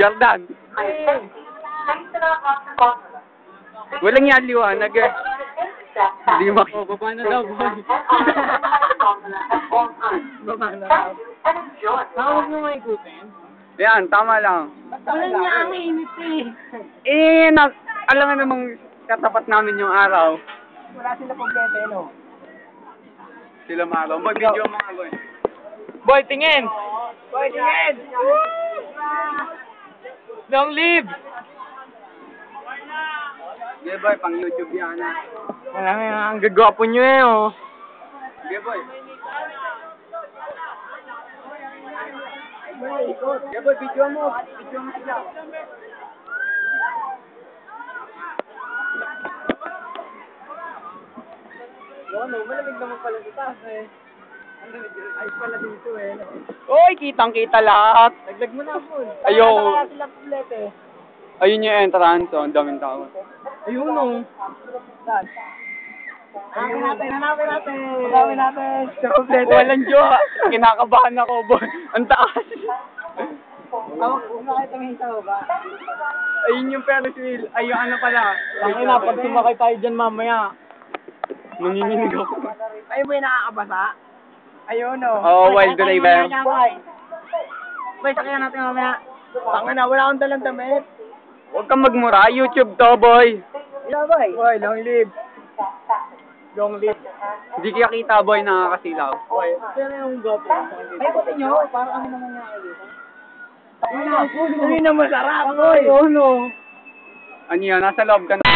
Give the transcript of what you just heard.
Jordan. Walang yan liwanag eh. Hindi mak... Oh, baba na daw, boy. Baba na daw. Huwag mo nga ikutin. Yan, tama lang. Wala niya ang init eh. Eh, na, alam nga namang katapat namin yung araw. Wala sila kompleto, eh, no? Sila maraw. Boy, video mga boy. Boy, tingin! Boy, tingin! Long live! Yeah, boy, pang YouTube yan ah. Wala nga, ang gagwapo nyo eh, oh. Yeah, boy. Yeah, boy, video mo. Video mo sila. Ano, malamig naman pala sa taas eh. Ayos pala dito eh. Oy, kitang-kita lahat. Dagdag mo na po. Ayaw. Wala sila kompleto eh. Ayun yung entrance, oh. Ang daming tao. Ayun oh. Saan? Hanapin natin, hanapin natin. Hanapin natin. Kompleto. Walang jowa. Kinakabahan ako, boy. Ang taas. Tawag, kung nakita mo sa baba. Ayun yung Ferris wheel. Ay, yung ano pala. Ang ina, pag sumakay tayo dyan mamaya. Nanginginig ako. Ay, may nakakabasa? Ayun oh. Oo, wild driver. May sakyan natin mamaya. Tangin na, wala akong dalang damit. Huwag kang magmura. YouTube to, boy. Ila boy. Boy, long live. Long live. Hindi kaya kita, boy. Nakakasilaw. Boy, pero yung GoPro. Ay, puti nyo. Para kami naman dito. Uy, na masarap, boy. Uno. Ano yan? Nasa loob ka na.